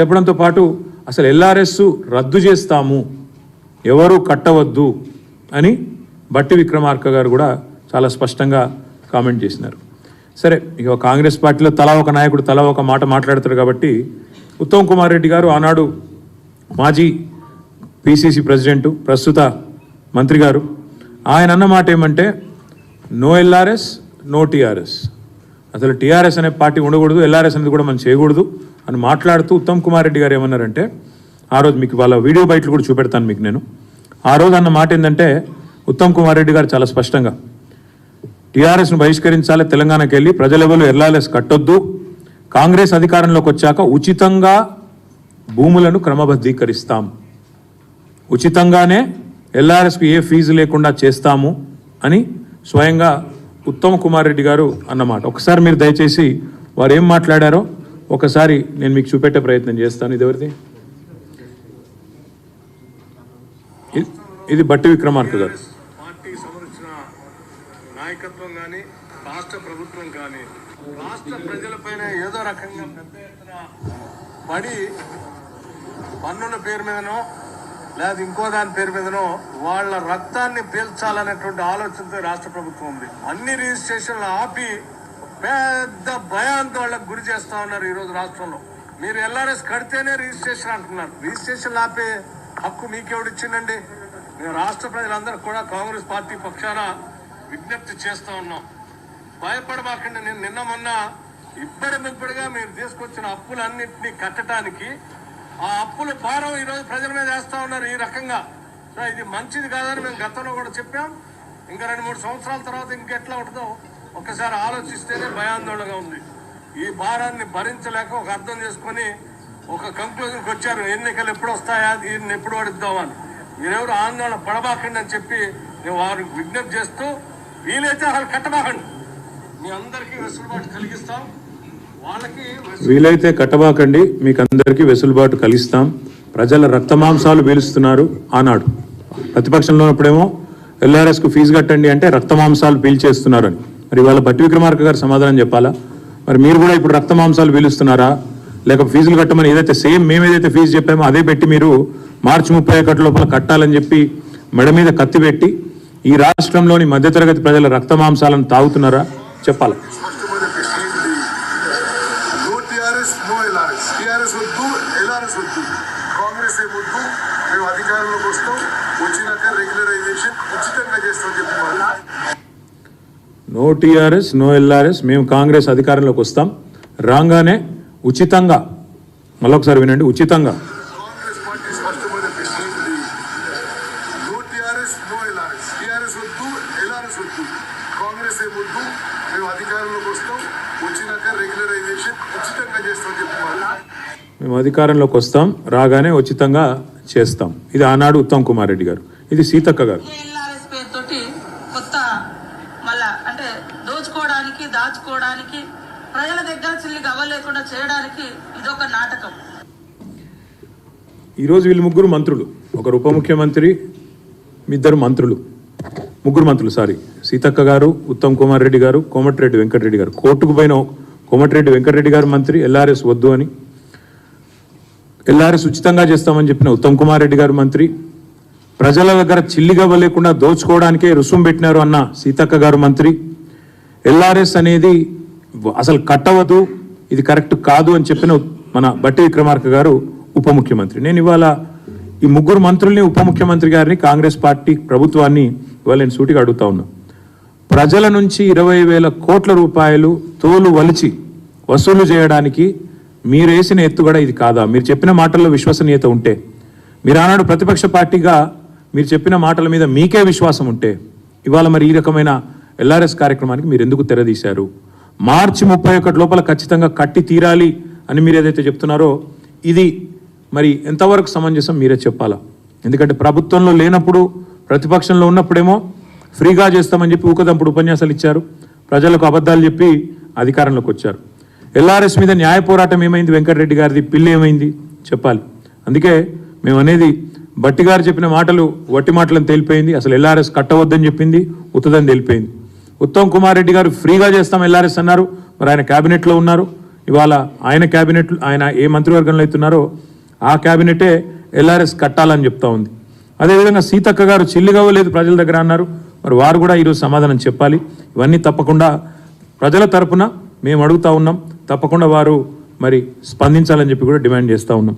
చెప్పడంతో పాటు అసలు ఎల్ఆర్ఎస్ రద్దు చేస్తాము ఎవరు కట్టవద్దు అని బట్టి విక్రమార్క గారు కూడా చాలా స్పష్టంగా కామెంట్ చేసినారు. సరే ఇక కాంగ్రెస్ పార్టీలో తలా ఒక నాయకుడు తలా ఒక మాట మాట్లాడతారు కాబట్టి ఉత్తమ్ కుమార్ రెడ్డి గారు ఆనాడు మాజీ పిసిసి ప్రెసిడెంట్ ప్రస్తుత మంత్రి గారు. ఆయన అన్న మాట ఏమంటే నో ఎల్ఆర్ఎస్ నో టీఆర్ఎస్. అసలు టీఆర్ఎస్ అనే పార్టీ ఉండకూడదు ఎల్ఆర్ఎస్ అనేది కూడా మనం చేయకూడదు. అని మాట్లాడుతూ ఉత్తమ్ కుమార్ రెడ్డి గారు ఏమన్నారంటే ఆ రోజు మీకు వాళ్ళ వీడియో బయటలు కూడా చూపెడతాను మీకు నేను. ఆ రోజు అన్న మాట ఏంటంటే ఉత్తమ్ కుమార్ రెడ్డి గారు చాలా స్పష్టంగా టీఆర్ఎస్ను బహిష్కరించాలి తెలంగాణకి వెళ్ళి ప్రజలెవరు ఎల్ఆర్ఎస్ కట్టొద్దు. కాంగ్రెస్ అధికారంలోకి వచ్చాక ఉచితంగా భూములను క్రమబద్ధీకరిస్తాం. ఉచితంగానే ఎల్ఆర్ఎస్కు ఏ ఫీజు లేకుండా చేస్తాము అని స్వయంగా ఉత్తమ్ కుమార్ రెడ్డి గారు అన్నమాట ఒకసారి మీరు దయచేసి వారు ఏం మాట్లాడారో ఒకసారి నేను మీకు చూపెట్టే ప్రయత్నం చేస్తాను. ఇది ఎవరిది? ఇది- బట్టి విక్రమార్క గారు. పార్టీ సంరక్షణ నాయకత్వం కానీ రాష్ట్ర ప్రభుత్వం కానీ రాష్ట్ర ప్రజలపైన ఏదో రకంగా పెద్ద ఎత్తున పడి పన్నుల పేరు మీదనో లేదా ఇంకో దాని పేరు మీదనో వాళ్ళ రక్తాన్ని పీల్చాలనేటువంటి ఆలోచనతో రాష్ట్ర ప్రభుత్వం ఉంది. అన్ని రిజిస్ట్రేషన్లు ఆపి పెద్ద భయాందోళనకు గురి చేస్తా ఉన్నారు ఈరోజు రాష్ట్రంలో. మీరు ఎల్ఆర్ఎస్ కడితేనే రిజిస్ట్రేషన్ అంటున్నారు. రిజిస్ట్రేషన్ ఆపే హక్కు మీకెవడిచ్చిందండి మేము రాష్ట్ర ప్రజలందరూ కూడా కాంగ్రెస్ పార్టీ పక్షాన విజ్ఞప్తి చేస్తూ ఉన్నాం. భయపడబాకండి నేను నిన్న మొన్న ఇప్పటి ముప్పటిగా మీరు తీసుకొచ్చిన అప్పులన్నింటినీ కట్టడానికి ఆ అప్పుల భారం ఈరోజు ప్రజల మీద వేస్తూ ఉన్నారు ఈ రకంగా. ఇది మంచిది కాదని మేము గతంలో కూడా చెప్పాం. ఇంకా రెండు మూడు సంవత్సరాల తర్వాత ఇంకెట్లా ఉంటుందో ఒకసారి ఆలోచిస్తేనే భయాందోళనగా ఉంది. ఈ భారాన్ని భరించలేక ఒక అర్థం చేసుకొని ఒక కంక్లూజన్కి వచ్చారు. ఎన్నికలు ఎప్పుడు వస్తాయా? దీన్ని ఎప్పుడు పడిద్దామని మీరెవరు ఆందోళన పడబాకండి అని చెప్పి నేను వారికి విజ్ఞప్తి చేస్తూ వీలైతే అసలు కట్టబాకండి. మీ అందరికీ వెసులుబాటు కలిగిస్తాం. వాళ్ళకి వీలైతే కట్టబాకండి. మీకు అందరికీ వెసులుబాటు కలిగిస్తాం. ప్రజల రక్తమాంసాలు పీలుస్తున్నారు ఆనాడు. ప్రతిపక్షంలో ఉన్నప్పుడేమో ఎల్ఆర్ఎస్కు ఫీజు కట్టండి అంటే రక్తమాంసాలు పీల్చేస్తున్నారని. మరి వాళ్ళ బట్టి విక్రమార్క గారు సమాధానం చెప్పాలా? మరి మీరు కూడా ఇప్పుడు రక్తమాంసాలు పీలుస్తున్నారా లేక ఫీజులు కట్టమని ఏదైతే సేమ్ మేము ఏదైతే ఫీజు చెప్పామో అదే పెట్టి మీరు మార్చి ముప్పై ఒకటి లోపల కట్టాలని చెప్పి మెడ మీద కత్తి పెట్టి ఈ రాష్ట్రంలోని మధ్యతరగతి ప్రజల రక్తమాంసాలను తాగుతున్నారా? చెప్పాలా? కాంగ్రెస్ వచ్చినాక రెగ్యులరైజేషన్ ఉచితంగా చేస్తామని చెప్పి నో టీఆర్ఎస్ నో ఎల్ఆర్ఎస్ మేము కాంగ్రెస్ అధికారంలోకి వస్తాం. రాగానే ఉచితంగా మళ్ళొకసారి వినండి ఉచితంగా. మేము అధికారంలోకి వస్తాం. రాగానే ఉచితంగా చేస్తాం. ఇది ఆనాడు ఉత్తమ్ కుమార్ రెడ్డి గారు. ఇది సీతక్క గారు ఏఎల్ఆర్ఎస్ పేరుతోటి కొత్త మళ్ళా అంటే దోచుకోవడానికి దాచుకోవడానికి ప్రజల దగ్గర చేయడానికి ఇదొక నాటకం. ఈరోజు వీళ్ళు ముగ్గురు మంత్రులు. ఒకరు ఉప ముఖ్యమంత్రి ఇద్దరు మంత్రులు. ముగ్గురు మంత్రులు సారీ. సీతక్క గారు ఉత్తమ్ కుమార్ రెడ్డి గారు కోమటిరెడ్డి వెంకటరెడ్డి గారు. కోర్టుకు పోయిన కోమటిరెడ్డి వెంకటరెడ్డి గారు మంత్రి ఎల్ఆర్ఎస్ వద్దు అని. ఎల్ఆర్ఎస్ ఉచితంగా చేస్తామని చెప్పిన ఉత్తమ్ కుమార్ రెడ్డి గారు మంత్రి. ప్రజల దగ్గర చిల్లిగవ్వ లేకుండా దోచుకోవడానికే రుసుము పెట్టినారు అన్న సీతక్క గారు మంత్రి. ఎల్ఆర్ఎస్ అనేది అసలు కట్టవద్దు. ఇది కరెక్ట్ కాదు అని చెప్పిన మన బట్టి విక్రమార్క గారు ఉప ముఖ్యమంత్రి నేను ఇవాళ ఈ ముగ్గురు మంత్రుల్ని ఉప ముఖ్యమంత్రి గారిని కాంగ్రెస్ పార్టీ ప్రభుత్వాన్ని ఇవాళ నేను సూటిగా అడుగుతా ఉన్నా. ప్రజల నుంచి ఇరవై వేల కోట్ల రూపాయలు తోలు వలిచి వసూలు చేయడానికి మీరు వేసిన ఎత్తుగడ ఇది కాదా? మీరు చెప్పిన మాటల్లో విశ్వసనీయత ఉంటే మీరు ఆనాడు ప్రతిపక్ష పార్టీగా మీరు చెప్పిన మాటల మీద మీకే విశ్వాసం ఉంటే ఇవాళ మరి ఈ రకమైన ఎల్ఆర్ఎస్ కార్యక్రమానికి మీరు ఎందుకు తెరదీశారు? మార్చి ముప్పై ఒకటి లోపల ఖచ్చితంగా కట్టి తీరాలి అని మీరు ఏదైతే చెప్తున్నారో ఇది మరి ఎంతవరకు సమంజసం మీరే చెప్పాలా? ఎందుకంటే ప్రభుత్వంలో లేనప్పుడు ప్రతిపక్షంలో ఉన్నప్పుడేమో ఫ్రీగా చేస్తామని చెప్పి ఊకదంపుడు ఉపన్యాసాలు ఇచ్చారు. ప్రజలకు అబద్ధాలు చెప్పి అధికారంలోకి వచ్చారు. ఎల్ఆర్ఎస్ మీద న్యాయ పోరాటం ఏమైంది? వెంకటరెడ్డి గారిది పిల్లి ఏమైంది? చెప్పాలి. అందుకే మేము అనేది బట్టి గారు చెప్పిన మాటలు వట్టి మాటలను తేలిపోయింది. అసలు ఎల్ఆర్ఎస్ కట్టవద్దని చెప్పింది ఉత్తదని తేలిపోయింది. ఉత్తమ్ కుమార్ రెడ్డి గారు ఫ్రీగా చేస్తాం ఎల్ఆర్ఎస్ అన్నారు. మరి ఆయన క్యాబినెట్లో ఉన్నారు. ఇవాళ ఆయన క్యాబినెట్ ఆయన ఏ మంత్రివర్గంలో అవుతున్నారో ఆ క్యాబినెటే ఎల్ఆర్ఎస్ కట్టాలని చెప్తా ఉంది. అదేవిధంగా సీతక్క గారు చిల్లిగవ్వలేదు ప్రజల దగ్గర అన్నారు. మరి వారు కూడా ఈరోజు సమాధానం చెప్పాలి. ఇవన్నీ తప్పకుండా ప్రజల తరపున మేము అడుగుతా ఉన్నాం. తప్పకుండా వారు మరి స్పందించాలని చెప్పి కూడా డిమాండ్ చేస్తూ ఉన్నాం.